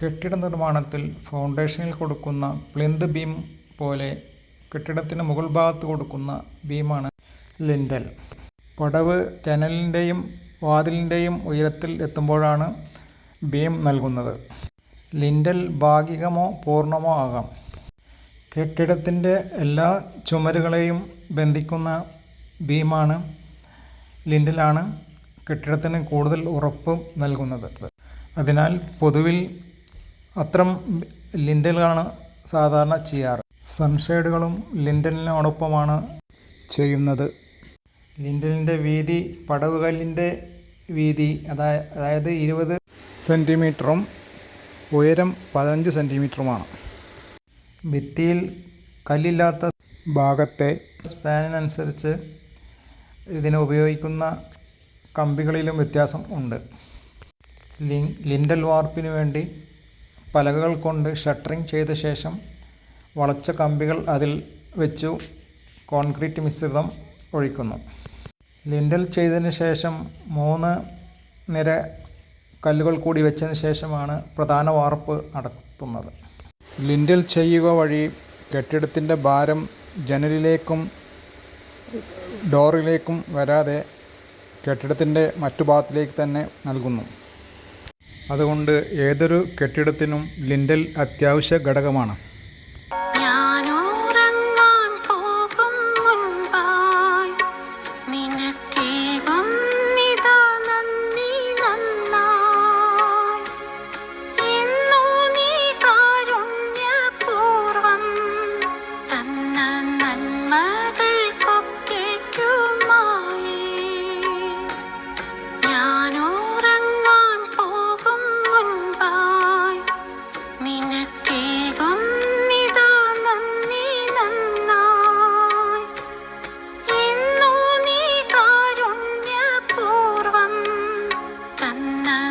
കെട്ടിട നിർമ്മാണത്തിൽ ഫൗണ്ടേഷനിൽ കൊടുക്കുന്ന പ്ലിന്ത് ബീം പോലെ കെട്ടിടത്തിന് മുകൾ ഭാഗത്ത് കൊടുക്കുന്ന ബീമാണ് ലിൻഡൽ. പടവ് ജനലിന്റെയും വാതിലിന്റെയും ഉയരത്തിൽ എത്തുമ്പോഴാണ് ബീം നൽകുന്നത്. ലിൻഡൽ ഭാഗികമോ പൂർണമോ ആകാം. കെട്ടിടത്തിന്റെ എല്ലാ ചുമരുകളെയും ബന്ധിക്കുന്ന ബീമാണ് ലിൻഡലാണ് കെട്ടിടത്തിന് കൂടുതൽ ഉറപ്പ് നൽകുന്നത്. അതിനാൽ പൊതുവിൽ അത്തരം ലിൻഡലാണ് സാധാരണ ചെയ്യാറ്. സൺഷെയ്ഡുകളും ലിൻഡലിനോടൊപ്പമാണ് ചെയ്യുന്നത്. ലിൻഡലിന്റെ വീതി പടവുകല്ലിന്റെ വീതി അതായ- അതായത് ഇരുപത് സെന്റിമീറ്ററും ഉയരം പതിനഞ്ച് സെന്റിമീറ്ററുമാണ്. ഭിത്തിയിൽ കല്ലില്ലാത്ത ഭാഗത്തെ സ്പാനിനനുസരിച്ച് ഇതിന് ഉപയോഗിക്കുന്ന കമ്പികളിലും വ്യത്യാസം ഉണ്ട്. ലിൻ ലിൻഡൽ വാർപ്പിന് വേണ്ടി പലകകൾ കൊണ്ട് ഷട്ടറിംഗ് ചെയ്ത ശേഷം വളച്ച കമ്പികൾ അതിൽ വെച്ചു കോൺക്രീറ്റ് മിശ്രിതം ഒഴിക്കുന്നു. ലിൻഡൽ ചെയ്തതിന് ശേഷം മൂന്ന് നിര കല്ലുകൾ കൂടി വെച്ചതിന് ശേഷമാണ് പ്രധാന വാർപ്പ് നടത്തുന്നത്. ലിൻഡൽ ചെയ്യുക വഴി കെട്ടിടത്തിന്റെ ഭാരം ജനലിലേക്കും ഡോറിലേക്കും വരാതെ കെട്ടിടത്തിന്റെ മറ്റു ഭാഗത്തിലേക്ക് തന്നെ നൽകുന്നു. അതുകൊണ്ട് ഏതൊരു കെട്ടിടത്തിനും ലിൻഡൽ അത്യാവശ്യ ഘടകമാണ്. கண்ணா